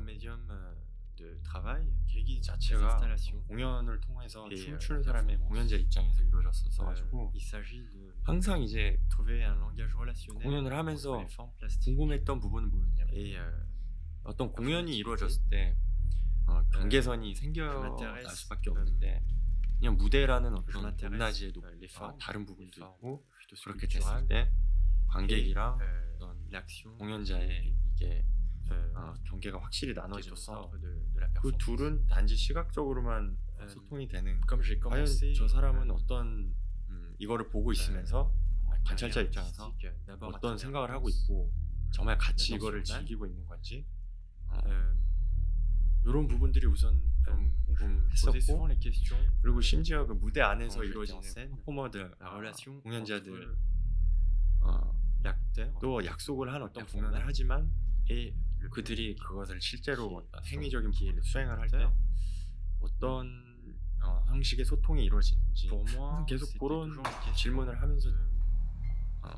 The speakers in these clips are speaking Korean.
médium euh, de travail 계기 자체가. 공연을 통해서 예, 춤추는 예, 사람의. 공연자 입장에서 이루어졌어 Euh, 가지고 항상 이제 공연을 하면서 궁금했던 부분은 뭐였냐면 euh, 어떤 그 공연이. 이루어졌을 때 어, 경계선이 생겨날 수밖에 euh, 없는데 그냥 무대라는 어떤 높낮이의 euh, 높이와 다른 부분도 있고 그렇게 됐을 때 관객이랑 euh, 어떤 공연자의 이게 euh, 어, 경계가 확실히 나눠져서 그. 둘은 단지 시각적으로만 음, 소통이 되는 과연 저 사람은 euh, 어떤 음, 이거를 보고 있으면서 관찰자 입장에서 어떤 생각을 하고 있고 정말 같이 이거를. 즐기고 있는 건지 어, euh, 이런 부분들이 우선 좀 euh, 궁금했었고 그리고 심지어 그 무대 안에서 이루어지는 퍼포머들 아, 공연자들 어, 또 약속을 한 어떤 공연을 하지만 le 그들이 그것을 실제로 어떤 행위적인 부분을 le 수행을 할 때. 어떤 어, 형식의 소통이 이루어지는지 계속 그런 질문을 하면서 어,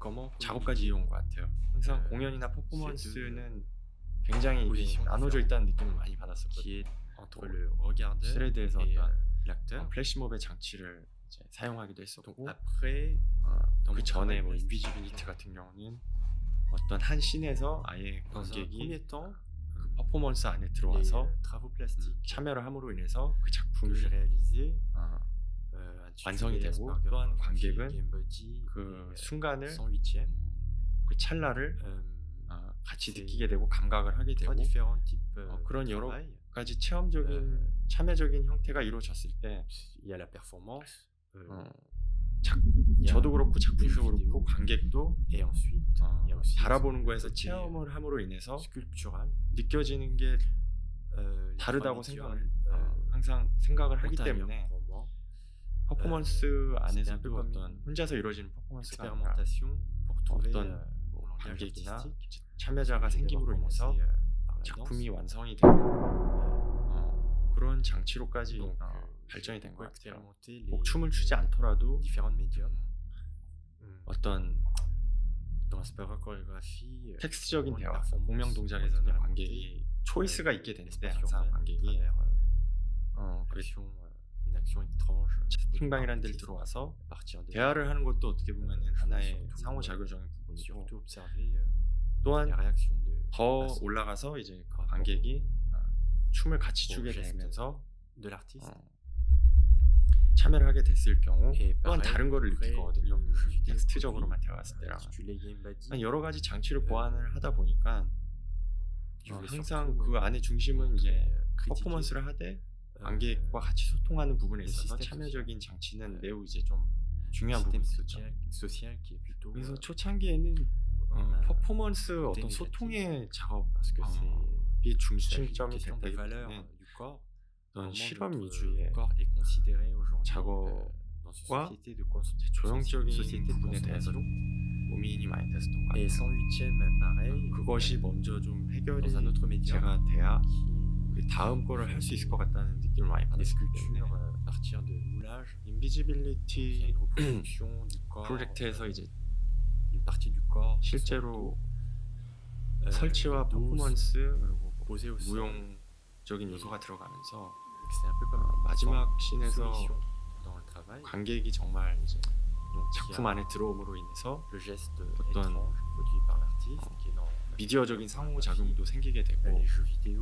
comment 작업까지 이어온 것 같아요. 항상 네. 공연이나 퍼포먼스는 굉장히 나눠져. 있다는 느낌을 많이 받았었거든요. 스레드에서 어떤 euh. 어, 플래시몹의 장치를 사용하기도 했었고 어, 그 전에 뭐 인비지빌리티 같은 경우는 어떤 한 씬에서 아예 관객이 그 euh, 퍼포먼스 안에 들어와서 euh, 참여를 함으로 인해서 그 작품이 어, euh, 완성이 되고 또한 관객은 그 euh, 순간을 108e. 그 찰나를 Euh, 어, 같이 느끼게 되고 감각을 하게 되고 euh, 어, 그런 여러. 가지 체험적인 Euh, 참여적인 형태가 이루어졌을 때 euh, 어, 작, 저도 그렇고 작품도 그렇고 관객도 et ensuite 어, 바라보는 거에서 체험을 함으로 인해서. 느껴지는 게 Euh, 다르다고 생각을 어, euh, 항상 생각을 하기 때문에. 퍼포먼스 안에서도 어떤 혼자서 이루어지는 퍼포먼스가 아니라 어떤 euh, 뭐 관객이나. 참여자가 생김으로 인해서 euh, 작품이. 완성이 되는 Euh, 어, 그런 장치로까지 어, euh, 발전이 된 것 같아요. 꼭 춤을 추지 않더라도. 음, 어떤 euh, 텍스트적인 대화, 공명 동작에서는 관객이 초이스가 euh, 있게 되는데 항상 관객이 euh, 어, 그 euh, euh, 채팅방이라는 데를 들어와서 대화를 하는 것도 어떻게 보면은 어, 하나의 상호작용적인 부분이고 euh, 또한 더 올라가서 이제 그 관객이 어, 춤을 같이 추게 되면서 l'artiste. 어, 참여를 하게 됐을 경우 또한 다른 거를 jeu vidéo 텍스트적으로만 대화했을 때랑 여러 가지 장치를 어, 보완을 하다 보니까 어, 항상 그 euh, 안에 중심은 이제 euh, 퍼포먼스를 하되 euh, 관객과 같이 소통하는 부분에 있어서 참여적인 장치는. 매우 이제 좀 중요한 부분이었죠. 그래서 euh, 초창기에는 어, 아, 퍼포먼스 어떤. 소통의 어, c'est 중심점이 corps. 어떤 comment 실험 위주의 작업과 euh, 조형적인 부분에 대해서. 고민이 많이 됐었던 것 같아요. 108ème pareil 그것이 먼저 좀 해결이 제가 돼야 그 다음 거를 할 수 있을 것 같다는 느낌을 많이 받았기 때문에 euh, 인비지빌리티 프로젝트에서 euh, 이제 실제로 euh, 설치와 퍼포먼스 그리고 뭐 sol. 무용적인 요소가 들어가면서 어, 마지막 씬에서 travail. 관객이 정말 이제 작품 안에 들어옴으로 인해서 어떤 dans 미디어적인 상호작용도 생기게 되고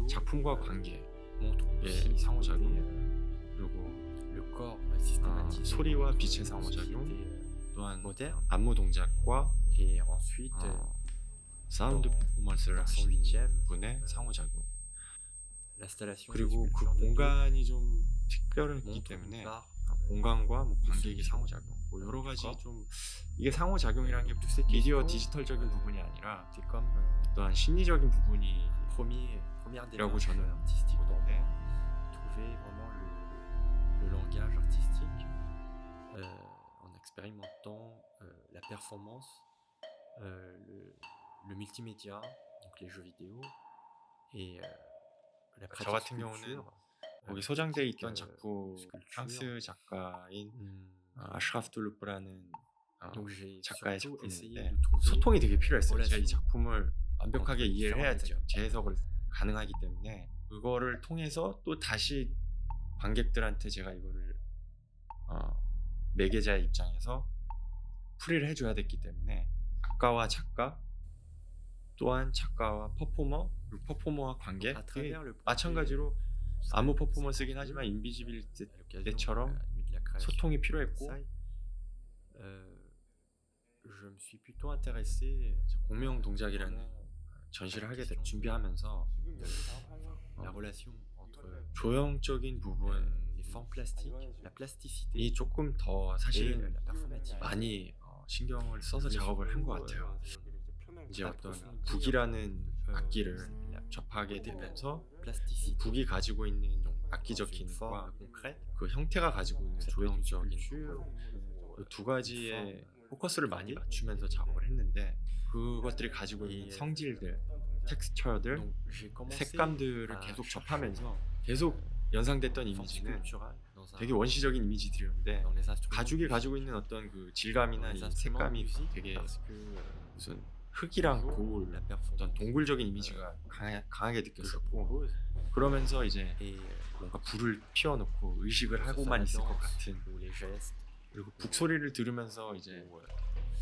작품과 euh, 관계 montrent 예, aussi 상호작용. euh, 그리고 euh, systématisé 소리와 빛의 상호작용. euh, 또한 안무 동작과 어, euh, 사운드 퍼포먼스를 하시는 108ème 분의 euh, 상호작용 그리고 그 공간이 좀 특별했기 때문에 공간과 뭐그 관객의. 상호작용 뭐 여러 가지 그러니까. 좀 이게 상호작용이라는 게 미디어 디지털적인 euh, 부분이 아니라 euh, 어떠한 심리적인 부분이 démarche 저는 보는데 le langage artistique euh, en expérimentant euh, la performance, euh, le, le multimédia, donc les jeux vidéo, et euh, la 저 pratique 같은 경우는 거기 euh, 소장돼 있던 그 작품. 프랑스 작가인 아슈라프 툴루프라는 어, 작가의 작품인데 소통이 되게 필요했어요. 제가 이 작품을 완벽하게 이해를 해야 différents 돼요. médiums. 제 해석을 가능하기 때문에 그거를 통해서 또 다시 관객들한테 제가 이거를 어, 매개자의 입장에서 풀이를 해줘야 됐기 때문에 작가와 작가 또한 작가와 퍼포머 퍼포머와 projet, 마찬가지로 아무 퍼포먼스긴 하지만 l'occasion 때처럼 소통이 필요했고 Versailles, euh, je me suis plutôt intéressé 공명 동작이라는 전시를 하게 돼 question 준비하면서 de la relation entre 조형적인 부분 euh, les formes plastiques, la plasticité 이 조금 더 performative. 많이 어, 신경을 써서 작업을 한 것 같아요. 이제 어떤 북이라는 악기를 접하게 되면서 북이 가지고 있는 악기적 기능과 그 형태가 가지고 있는 조형적인 두 euh, forme 포커스를 많이 맞추면서 작업을 했는데 그것들이 가지고 있는 이- 성질들, 텍스처들, 색감들을 계속 접하면서 계속 연상됐던 이미지는 되게 원시적인 이미지들이었는데 가죽이 가지고 있는 어떤 그 질감이나 색감이 되게 euh, 무슨 흙이랑 고울 la 어떤 동굴적인 이미지가 강하, 강하게 느꼈었고 propose 그러면서 이제 뭔가 불을 피워놓고 의식을 하고만 있을 것 같은 그리고 북소리를 들으면서 이제 euh,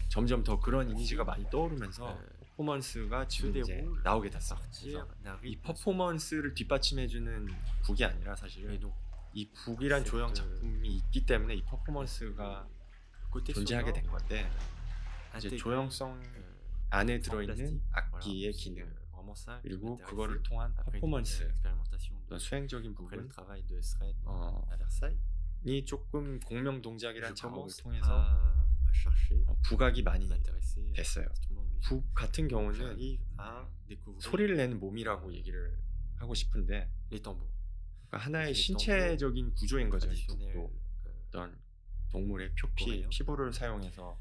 점점 더 그런 이미지가 많이 떠오르면서 euh, 퍼포먼스가 지금 이제 나오게 partir 그래서 이 퍼포먼스를 뒷받침해주는 북이 아니라 사실은 이 북이란 조형 작품이 있기 때문에 이 퍼포먼스가 존재하게 된 건데 이제 조형성 안에 들어있는 악기의 기능 그리고. 그거를 통한 퍼포먼스 수행적인 Sred 어, Versailles 조금 공명 동작이란 작업을 통해서 어, 부각이 많이 됐어요. 북 같은 경우는 découvrir 소리를 내는 몸이라고 얘기를 하고 싶은데 그러니까 하나의 신체적인 구조인 거죠. 이 북도 euh, 어떤 동물의 표피? 피부를 사용해서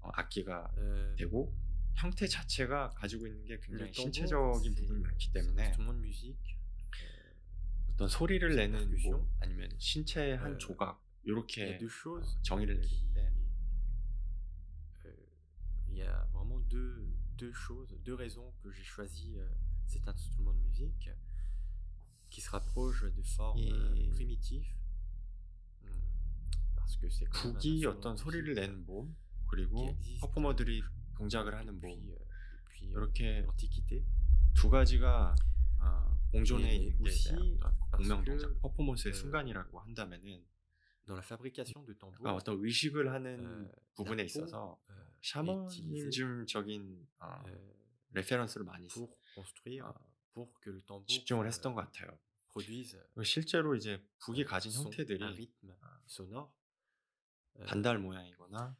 어, 악기가 euh, 되고 형태 자체가 가지고 있는 게 굉장히 신체적인 부분이 많기 때문에 어떤 소리를 내는. 몸 아니면 신체의 한 Euh, 조각 이렇게 정의를 내리는데 euh, il y a vraiment deux, deux choses, deux raisons que j'ai choisi euh, cet instrument de musique qui se rapproche de formes euh, primitives parce que c'est 북이 어떤 소리를 내는 몸 그리고 퍼포머들이 동작을 하는 몸 euh, euh, 이렇게 l'Antiquité 두 가지가 아, 공존해 있는 게 공명 동작 퍼포먼스의 euh, 순간이라고 한다면은 dans la fabrication de 그러니까 어떤 의식을 하는 euh, 부분에 있어서 euh, 샤머니즘적인 어, euh, 레퍼런스를 많이 써- pour construire 어, pour que le tambour 집중을 euh, 했었던 것 같아요. produise 실제로 이제 북이 euh, 가진 형태들이 un rythme sonore. Euh, 반달 모양이거나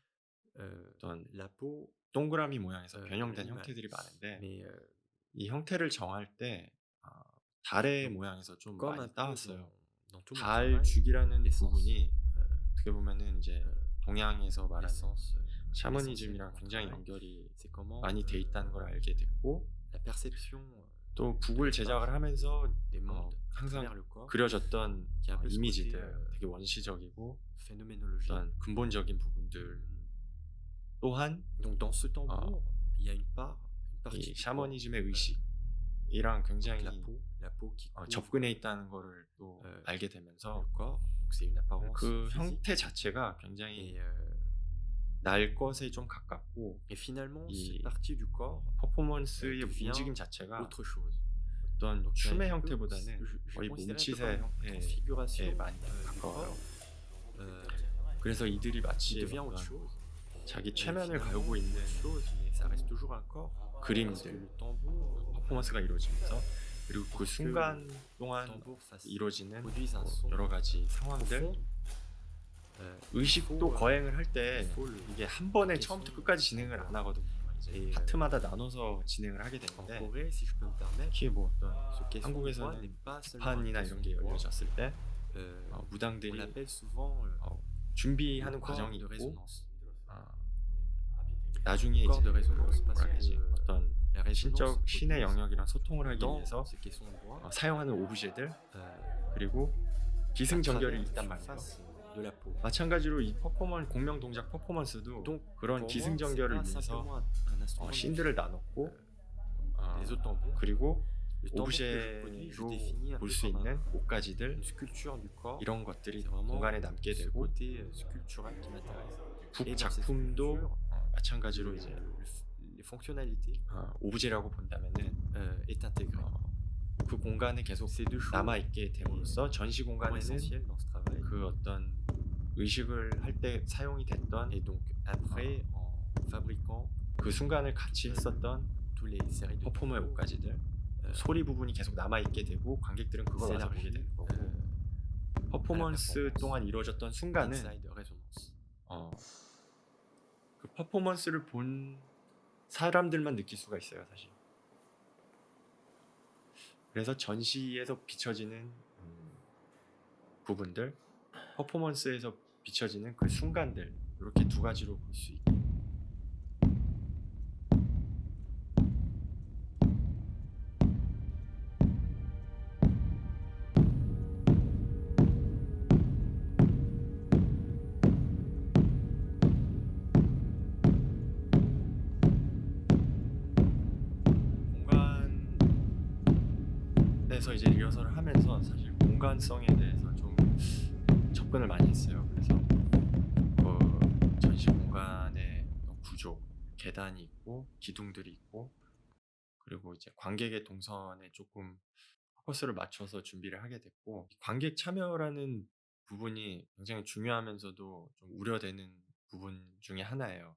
euh, 어떤 la peau, 동그라미 모양에서 euh, 변형된. 형태들이 많은데 euh, 이 형태를 정할 때 어, 달의 모양에서 좀 많이 따왔어요. 달 l'essence, 부분이 euh, 어떻게 보면은 이제 euh, 동양에서 말하는 euh, 샤머니즘이랑 굉장히 연결이 많이 돼 euh, 있다는 걸 알게 됐고 euh, 또 북을 제작을 하면서 어, 항상 그려졌던 어, 이미지들 euh, 되게 원시적이고. 어떤 근본적인 부분들 Mm. 또한 Donc dans ce tambour, il y a une part, une partie 이 du corps, 샤머니즘의 의식이랑 donc 굉장히 la peau, la peau qui 어, couvre 접근해 있다는 거를 또 어, 알게 되면서 le corps. Donc c'est une apparence 그 physique. 형태 자체가 굉장히 Et, euh, 날 것에 좀 가깝고 et finalement, 이 cette partie du corps, 퍼포먼스의 움직임 자체가 autre chose. 어떤 Donc, 춤의 un peu- 형태보다는 je- je 거의 considère 몸짓의 une 형태에 많이 euh, du 가까워요. euh, 그래서 이들이 qui 마치 devient 어떤 autre chose. 자기 최면을 가지고 있는 ça reste toujours un corps. 그림들 퍼포먼스가 이루어지면서 그리고 그 순간 동안 이루어지는 뭐 여러 가지 상황들. Euh, 의식도 거행을 할 때 이게 한 번에 처음부터 끝까지 진행을 안 하거든요. 이제 예. 파트마다 나눠서 진행을 하게 되는데 특히 뭐 어떤 한국에서는 판이나 이런 게. 열려졌을 때 Euh, 어, 무당들이 euh, 어, 준비하는 과정이 있고. 어, 나중에 이제 뭐라 que 어떤 신적 신의 영역이랑 소통을 하기 위해서 어, 사용하는 오브제들 euh, 그리고 기승전결이 있단 말이에요. 마찬가지로 이 퍼포먼 공명 동작 퍼포먼스도 그런 기승전결을 위해서 어, musique. 나눴고 Euh, 어, 그리고 오브제로 볼 수 있는 옷가지들. 이런 것들이 공간에 남게 되고 euh. 북 작품도 어, 마찬가지로 이제 fonctionnalités 어, 오브제라고 본다면은 euh, est intégrée. 어, 그 공간에 계속 남아 있게 됨으로써 전시 공간에는. 그 어떤 의식을 할 때 사용이 됐던 Et donc après, fabriquant 그 순간을 같이 했었던 퍼포머의 옷가지들 euh, 소리 부분이 계속 남아 있게 되고 관객들은 그걸 와서 보게 되는 거고 euh, 퍼포먼스. 동안 이루어졌던 순간은. 어, 그 퍼포먼스를 본 사람들만 느낄 수가 있어요, 사실. 그래서 전시에서 비춰지는 음, 부분들, 퍼포먼스에서 비춰지는 그 순간들 이렇게 두 가지로 볼 수 있 리허설을 하면서 사실 공간성에 대해서 좀 접근을 많이 했어요. 그래서 그 전시 공간의 어떤 구조, 계단이 있고 기둥들이 있고 그리고 이제 관객의 동선에 조금 포커스를 맞춰서 준비를 하게 됐고 관객 참여라는 부분이 굉장히 중요하면서도 좀 우려되는 부분 중에 하나예요.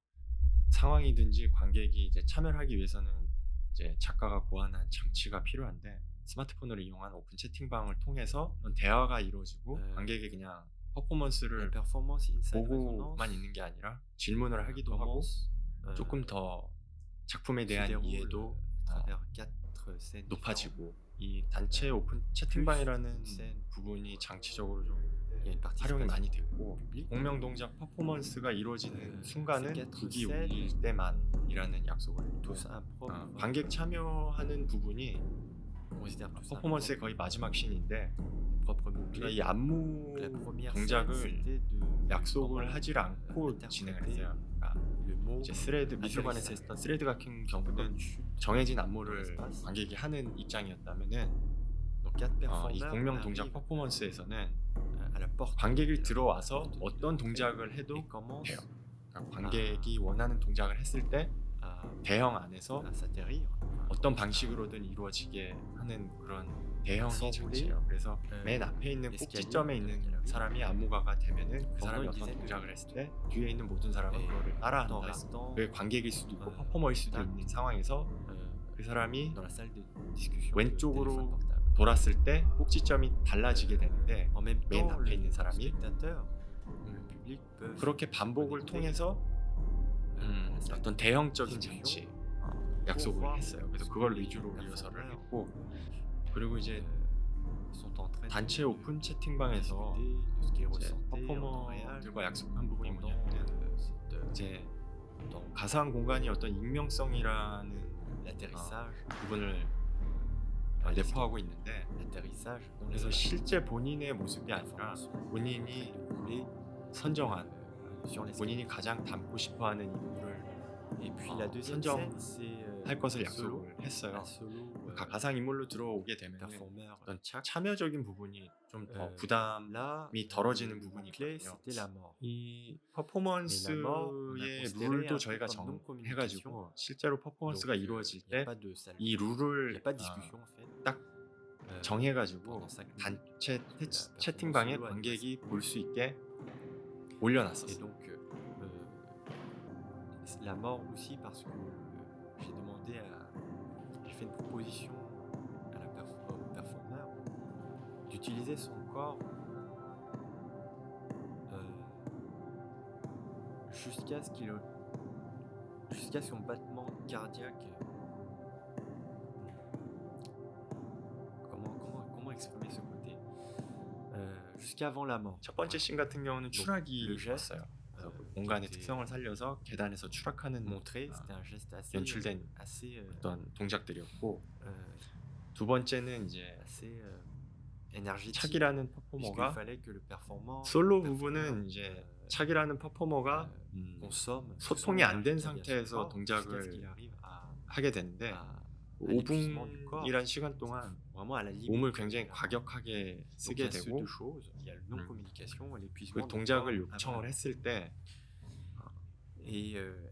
상황이든지 관객이 이제 참여를 하기 위해서는 이제 작가가 고안한 장치가 필요한데 스마트폰을 이용한 오픈 채팅방을 통해서 대화가 이루어지고 네. 관객이 그냥 퍼포먼스를 inside 보고만 있는 게 아니라 질문을 하기도 하고 euh, 조금 더 작품에 대한 이해도 어, scènes 높아지고 이 단체 오픈 채팅방이라는 부분이 장치적으로 좀 une 활용이 많이 됐고 publique. 공명 동작 퍼포먼스가 이루어지는 네, 순간은 극이 울릴 때만이라는 약속을 했고 어, 관객 참여하는 부분이 un 퍼포먼스의 거의 마지막 우리가 mot-clé. 이 안무 동작을 약속을 하질 euh, 않고 진행을 했어요. 그러니까 이제 스레드. 했던 스레드 같은 경우는. 정해진 안무를. 관객이 하는 입장이었다면은 어, 이 공명 동작 퍼포먼스에서는 euh, 관객이 들어와서 어떤 동작을 해도 돼요. 그러니까 관객이 원하는 동작을 했을 때 대형 안에서. 어떤 방식으로든 이루어지게 하는 그런 대형의 장치예요. 그래서 에, 맨 앞에 있는 꼭지점에 있는. 사람이 안무가가 되면은 그 사람이 어떤. 동작을 했을 때 뒤에 있는 모든 사람은 에, 그거를 따라한다. 그게 관객일 수도 있고 에, 퍼포머일 수도 딱. 있는 상황에서 그 사람이 왼쪽으로. 돌았을 때 꼭지점이 달라지게 되는데 맨 앞에 있는 사람이 public peuvent 그렇게 반복을 connecter, 통해서 음, 어떤 대형적인. 장치 어, 약속을 했어요. 그래서 그걸 위주로 리허설을 했고 그리고 이제 euh, 단체 오픈 채팅방에서 퍼포머들과 약속한 부분이 뭐냐면 euh, 이제 어떤 가상 공간이 어떤 익명성이라는 l'atterrissage, 부분을 어, 내포하고 있는데 그래서 실제 본인의 모습이 아니라 본인이 선정한 euh, 본인이 가장 담고 싶어하는 인물을 Et puis 어, la deuxième 선정 scène, c'est euh, 할 것을 약속을 했어요. euh, 가- 가상 인물로 들어오게 되면. 어떤 차- 참여적인 부분이 좀더 Euh, 부담이 덜어지는 le 부분이 clé, 있거든요. c'était la mort. 이 퍼포먼스의 룰도 저희가 정해가지고 실제로 퍼포먼스가 euh, 이루어질 때 이 룰을 아. 딱 Euh, 정해가지고. 단체 채팅방에 관객이 볼 수 있게 올려놨었어요. donc, euh, euh, c'est la mort aussi parce que euh, j'ai demandé à. J'ai fait une proposition à la perf- au performeur d'utiliser son corps euh, jusqu'à ce qu'il. jusqu'à son battement cardiaque. Comment, comment, comment exprimer ce côté Euh, Jusqu'avant la mort. 첫 번째 씬 같은 경우는 추락이 le geste, 있었어요. 그래서 euh, 공간의 특성을 살려서 계단에서 추락하는 아, 연출된 euh, euh, 어떤 동작들이었고 euh, 두 번째는 이제 euh. 착이라는 퍼포머가 솔로 부분은 이제 euh, 착이라는 퍼포머가 euh, 음, 소통이 안 된 상태에서 동작을 하게 되는데 à à l'épuisement du corps, 5분이란 시간 동안 몸을. 굉장히 과격하게 쓰게 되고 그 동작을 요청을. 했을 때 euh,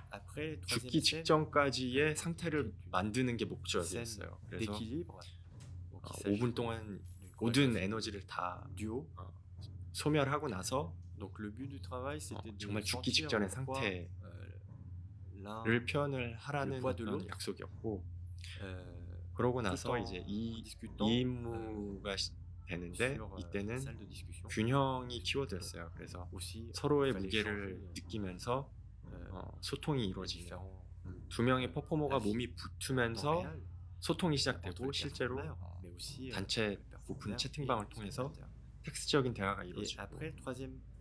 죽기 직전까지의 상태를 만드는 게 목적이었어요. 그래서 d'équilibre. Donc, 어, il s'agit 5분 동안 모든 에너지를 다. 소멸하고 나서 어, 정말 죽기 직전의 상태를 euh, 표현을 하라는. 약속이었고 euh, 그러고 나서 이제 이, 이 euh, 임무가 시- 되는데 euh, 이때는. 균형이 키워드였어요. 그래서 서로의 무게를 느끼면서 euh, 어, 소통이 이루어지는 두 명의 퍼포머가 몸이 붙으면서 소통이 시작되고 실제로 어, euh, 단체 오픈 채팅방을 통해서. 텍스적인 대화가 이루어지고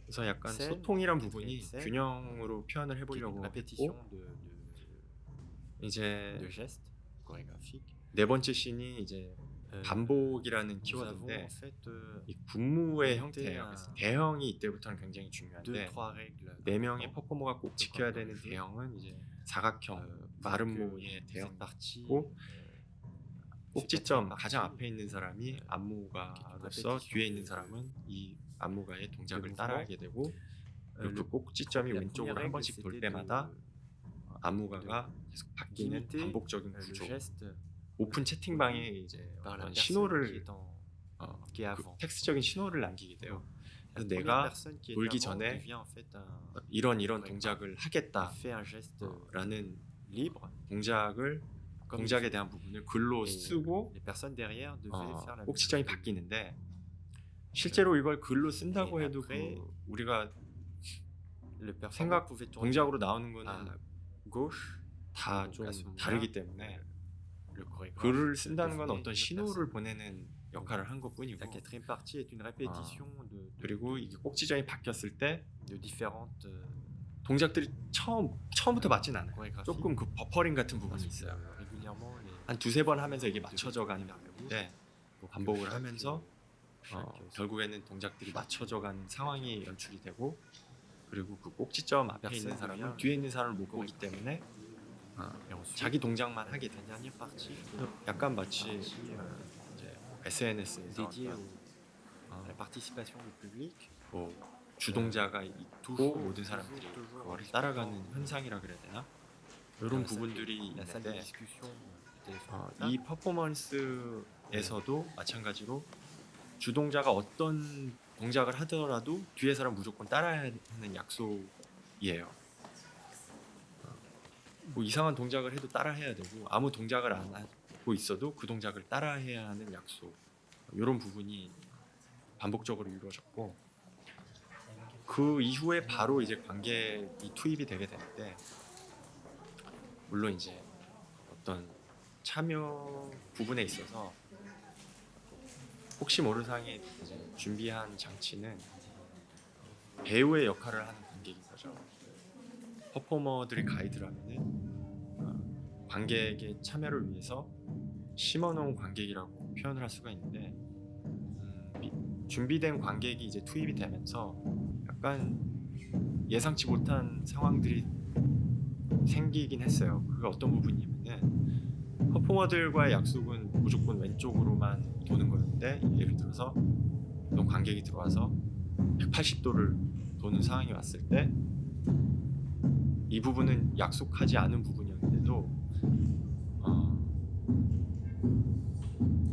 그래서 약간 소통이란 부분이 균형으로 표현을 해보려고 했고 이제. 네 번째 씬이 이제 Euh, 반복이라는 키워드인데 euh, 이 군무의 형태예요. 그래서 대형이 이때부터는 굉장히 중요한데. 네 명의 importantes. 퍼포머가 꼭 지켜야 되는 대형은 이제 사각형, Euh, pour 마른 que 모의 cette 대형 partie, 있고 euh, 꼭지점 가장 앞에 있는 사람이 네. 안무가로서 그 뒤에 있는 사람은 이 안무가의 동작을. 따라하게 되고 그 꼭지점이 왼쪽으로 한 번씩 돌 때마다 어, 안무가가 계속 바뀌는 반복적인 euh, 구조 오픈 채팅방에 이제 신호를 어, 그. 텍스적인 신호를 남기게 돼요. 그래서 내가 avant 전에 이런 이런. 동작을 il 하겠다 fait un geste 라는 libre. 동작을 동작에 대한 부분을 글로 쓰고 어, 꼭지점이 chose. 바뀌는데 실제로 이걸 글로 쓴다고 네, 해도 그 우리가 생각 동작으로 나오는 거는 gauche. 다 donc 좀 à ce moment-là, 다르기 때문에 글을 쓴다는 건 어떤 신호를. 보내는 역할을 한 것뿐이고 de, 그리고 이게 꼭지점이 바뀌었을 때 euh, 동작들이 처음 처음부터 맞진 않아요. 조금 그 버퍼링 같은 부분이 있어요. euh, 한 두세 번 하면서 이게 맞춰져 가는 donc, 반복을 하면서 어, euh, 결국에는 동작들이 맞춰져 가는 상황이 연출이 되고 그리고 그 꼭지점 앞에 있는 사람은 뒤에 있는 사람을 못 보기 때문에 어, 자기 동작만 하게 partie 약간 마치 euh, 이제 SNS에서 어. 뭐 주동자가 있고 모든 사람들이 그거를 따라가는 현상이라 그래야 되나? 이런 부분들이 있는데 어. 이 퍼포먼스에서도 마찬가지로 주동자가 어떤 동작을 하더라도 뒤에 사람 무조건 따라야 하는 약속이에요. 어, 뭐 이상한 동작을 해도 따라해야 되고 아무 동작을 안 하고 있어도 그 동작을 따라해야 하는 약속 이런 부분이 반복적으로 이루어졌고 그 이후에 바로 이제 관객이 투입이 되게 되는데 물론 이제 어떤 참여 부분에 있어서 혹시 모르상에 이제 준비한 장치는 배우의 역할을 하는 관객인 거죠. 퍼포머들이 가이드라면은 어, 관객의 참여를 위해서 심어놓은 관객이라고 표현을 할 수가 있는데 음, 미- 준비된 관객이 이제 투입이 되면서 약간 예상치 못한 상황들이 생기긴 했어요. 그게 어떤 부분이냐면은 퍼포머들과의 약속은 무조건 왼쪽으로만 도는 거였는데 예를 들어서 어떤 관객이 들어와서 180도를 도는 상황이 왔을 때 이 부분은 약속하지 않은 부분이었는데도 어,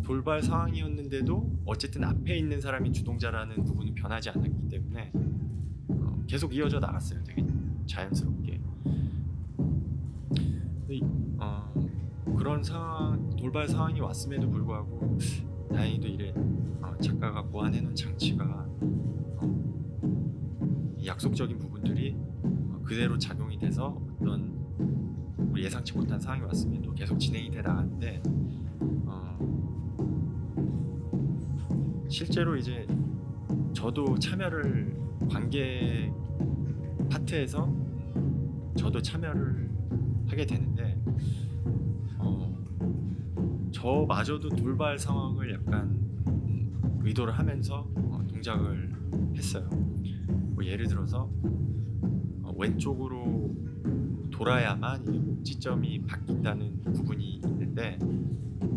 돌발 상황이었는데도 어쨌든 앞에 있는 사람이 주동자라는 부분은 변하지 않았기 때문에 어, 계속 이어져 나갔어요. 되게 자연스럽게. 근데 이- 어, 그런 상황 돌발 상황이 왔음에도 불구하고 다행히도 이래 어, 작가가 고안해놓은 장치가 어, 이 약속적인 부분들이 어, 그대로 작용이 돼서 어떤 우리 예상치 못한 상황이 왔음에도 계속 진행이 돼 나가는데 어, 실제로 이제 저도 참여를 관객 파트에서 저도 참여를 하게 되는데 저마저도 돌발 상황을 약간 음, 의도를 하면서 어, 동작을 했어요. 뭐 예를 들어서 어, 왼쪽으로 돌아야만 이게 꼭지점이 바뀐다는 부분이 있는데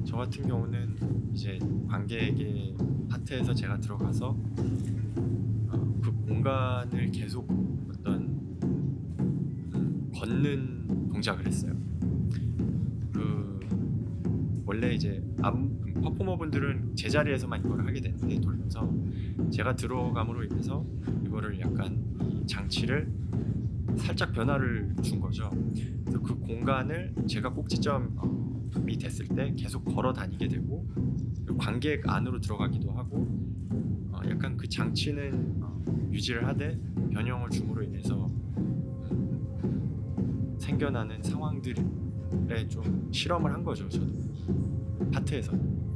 저 같은 경우는 이제 관객의 파트에서 제가 들어가서 어, 그 공간을 계속 어떤 음, 걷는 동작을 했어요. 그 원래 이제 암, 퍼포머분들은 제자리에서만 이걸 하게 되는데 돌면서 제가 들어감으로 인해서 이거를 약간 이 장치를 살짝 변화를 준 거죠. 그래서 그 공간을 제가 꼭지점이 됐을 때 계속 걸어 다니게 되고 관객 안으로 들어가기도 하고 어, 약간 그 장치는 어, 유지를 하되 변형을 줌으로 인해서 음, 생겨나는 상황들 에좀 실험을 한 거죠. 저도 파트에서. 음,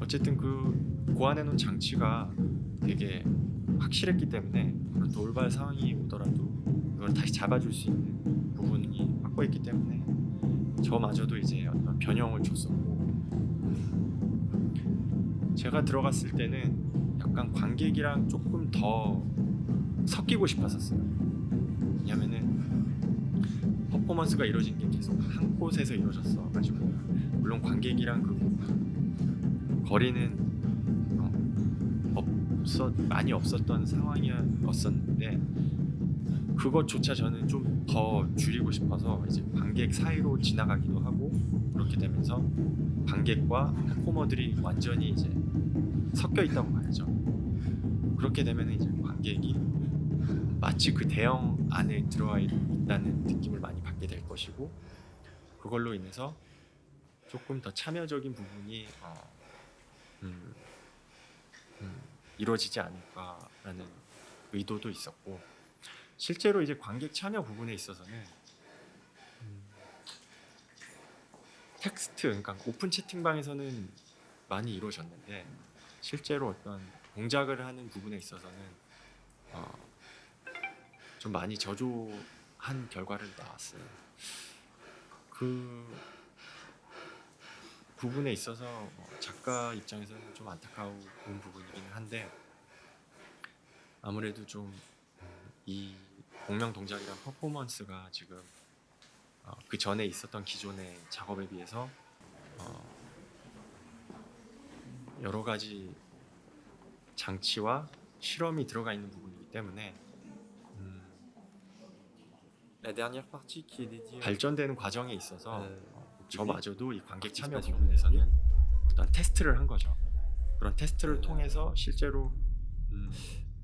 어쨌든 그 고안해 놓은 장치가 되게 확실했기 때문에 그런 돌발 상황이 오더라도 이걸 다시 잡아줄 수 있는 부분이 확보했기 때문에 저마저도 이제 어떤 변형을 줬었고 음, 제가 들어갔을 때는 약간 관객이랑 조금 더 섞이고 싶었었어요. 왜냐면은 퍼포먼스가 이루어진 게 계속 한 곳에서 이루어졌어 가지고 물론 관객이랑 그 거리는 어, 없었 많이 없었던 상황이었었는데 그것조차 저는 좀 더 줄이고 싶어서 이제 관객 사이로 지나가기도 하고 그렇게 되면서 관객과 퍼포머들이 완전히 이제 섞여 있다고 봐야죠. 그렇게 되면 이제 관객이 마치 그 대형 안에 들어와 있다는 느낌을 많이 받게 될 것이고 그걸로 인해서 조금 더 참여적인 부분이 어, 음, 음, 이루어지지 않을까라는 의도도 있었고 실제로 이제 관객 참여 부분에 있어서는 음, 텍스트 그러니까 오픈 채팅방에서는 많이 이루어졌는데 실제로 어떤 동작을 하는 부분에 있어서는 어, 좀 많이 저조한 결과를 나왔어요. 그 부분에 있어서 어, 작가 입장에서는 좀 안타까운 부분이긴 한데 아무래도 좀 이 공명 동작이란 퍼포먼스가 지금 어, 그 전에 있었던 기존의 작업에 비해서 어, 여러 가지 장치와 실험이 들어가 있는 부분이기 때문에 발전되는 과정에 있어서 euh, 저마저도 이 관객 참여 부분에서는 어떤 테스트를 한 거죠. 그런 테스트를 네. 통해서 실제로 음,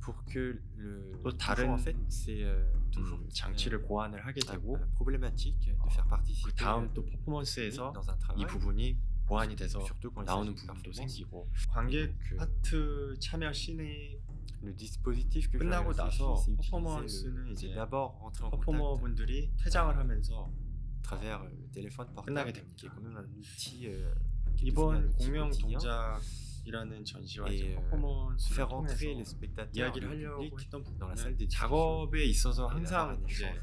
pour que le 또 다른 en fait c'est euh, toujours 음, 장치를 보완을 하게 euh, 되고 euh, problématique de faire 그 다음 euh, 또 퍼포먼스에서 public dans un 이 travail 부분이 보완이 돼서 surtout quand il 나오는 s'agit de 부분도 performance. 생기고 관객 그- 파트 참여 씬이 le dispositif que 끝나고 나서 퍼포먼스는 이제 퍼포머분들이 퇴장을 하면서 travers euh, le téléphone 끝나게 portable qui est 됩니다. quand même un outil euh, 이번 공명. 동작이라는 전시와 예, 이제 퍼포먼스를 통해서 이야기를 하려고 했던 부분은 작업에 있어서 항상 이제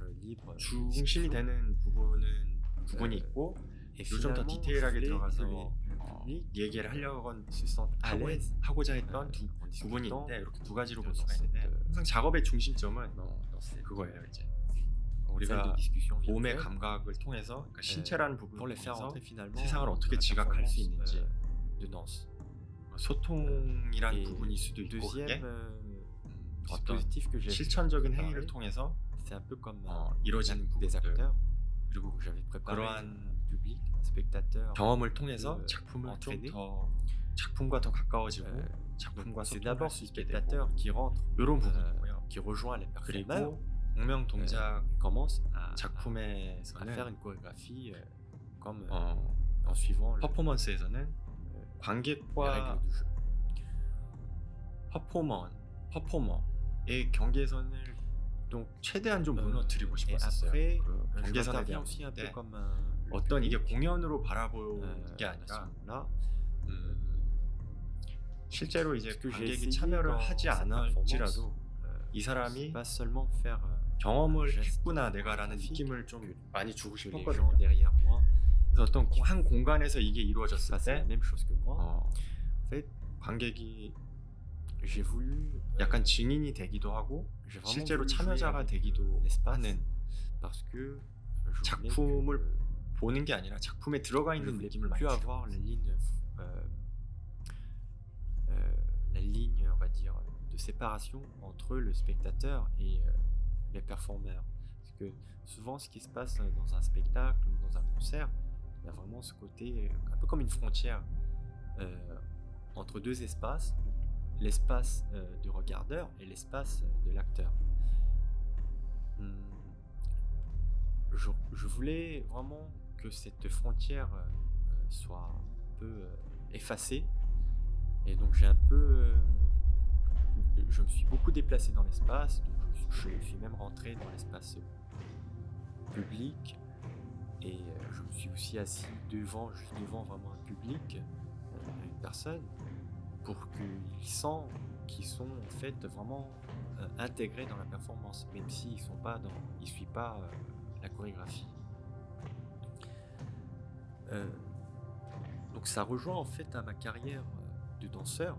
중심이 되는 부분은 부분이 어, 있고 요즘 더 디테일하게 들어가서 어, 얘기를 하려고 à 하고, 하고자 euh, 했던 두 있는데 이렇게 두 가지로 볼 수가 있는데 euh, 항상 작업의 중심점은 그거예요 이제 우리가 몸의 감각을 통해서 그러니까 신체라는 부분을 통해서 finalement 세상을 어떻게 지각할 수 있는지 euh. 소통이란 부분일 수도 있고 그게 euh, 음, 어떤 실천적인 행위를 통해서 어, euh, 이루어지는 부분들 그리고 그러한 spectateur 경험을 통해서 그 작품을 좀 entraîner. 더 작품과 더 가까워지고 euh, 작품과 소통할 수 있게 되고 이런 euh, 부분이고요. qui rejoint les performeurs, 그리고 공명 동작 commence faire 작품에서는 une chorégraphie euh, comme euh, 어, en suivant le, 퍼포먼스에서는 관객과. 퍼포먼 퍼포머의 경계선을 좀 최대한 좀 Euh, 무너뜨리고 싶었어요. 그 euh, 경계선에 대한 le 어떤 이게 공연으로 바라보는 euh, 게 아니라 음, 실제로 이제 관객이 참여를 하지 않을지라도 이 사람이 euh, 경험을 했구나 내가라는 느낌을 좀 많이 주고 싶었거든요. 그래서 어떤 고- 한 공간에서 이게 이루어졌을 때. 어, 관객이 j'ai voulu euh, 약간 증인이 되기도 하고 j'ai vraiment 실제로 voulu jouer 참여자가 avec, 되기도 euh, l'espace 하는 parce que euh, je voulais 작품을 que, 보는 게 아니라 작품에 들어가 je 있는 voulais 느낌을 많이 plus 줘요. avoir la ligne euh, euh, la ligne on va dire de séparation entre le spectateur et euh, les performeurs parce que souvent ce qui se passe dans un spectacle ou dans un concert il y a vraiment ce côté euh, un peu comme une frontière euh, entre deux espaces l'espace euh, du regardeur et l'espace de l'acteur Hmm, je, voulais vraiment que cette frontière euh, euh, soit un peu euh, effacée. Et donc j'ai un peu... euh, je me suis beaucoup déplacé dans l'espace. Je, je suis même rentré dans l'espace public. Et euh, je me suis aussi assis devant, juste devant vraiment un public, euh, une personne, pour qu'ils sentent qu'ils sont en fait vraiment euh, intégrés dans la performance, même s'ils sont pas dans, ils suivent pas euh, la chorégraphie. Euh, donc ça rejoint en fait à ma carrière de danseur,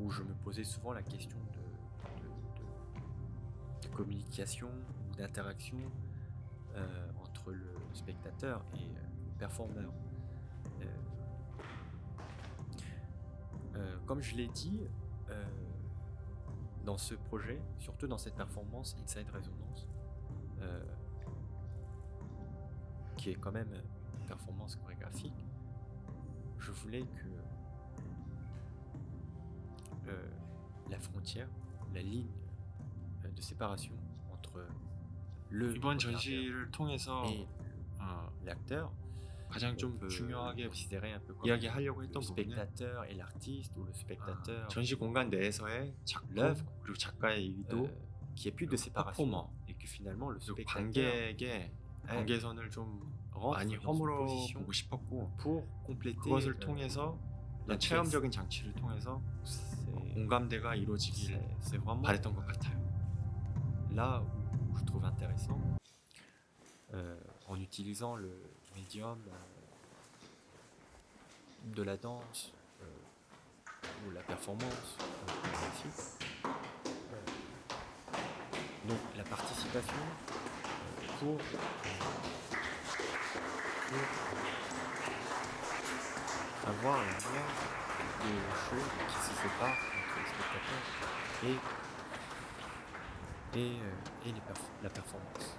où je me posais souvent la question de, de- communication ou d'interaction entre le spectateur et le performeur. comme je l'ai dit, euh, dans ce projet, surtout dans cette performance Inside Resonance, euh, qui est quand même une performance chorégraphique, je voulais que euh, la frontière, la ligne de séparation entre le et l'acteur 가장 좀 peut 중요하게 comme 이야기하려고 했던 부분은 spectateur et l'artiste ou le spectateur 아, 전시 공간 내에서의 작품 l'œuvre, 그리고 작가의 의도 euh, plus de séparation performer. et que finalement le spectateur 관객의 네. 관계선을 좀 많이 허물어 보고 싶었고 pour compléter 그것을 euh, 통해서. 체험적인 장치를 통해서 공감대가 이루어지길 바랬던 것 같아요. là où je trouve intéressant euh, en utilisant le médium euh, de la danse euh, ou la performance euh, donc la participation pour, avoir un lien de choses qui se séparent entre les spectateurs et et, et la performance.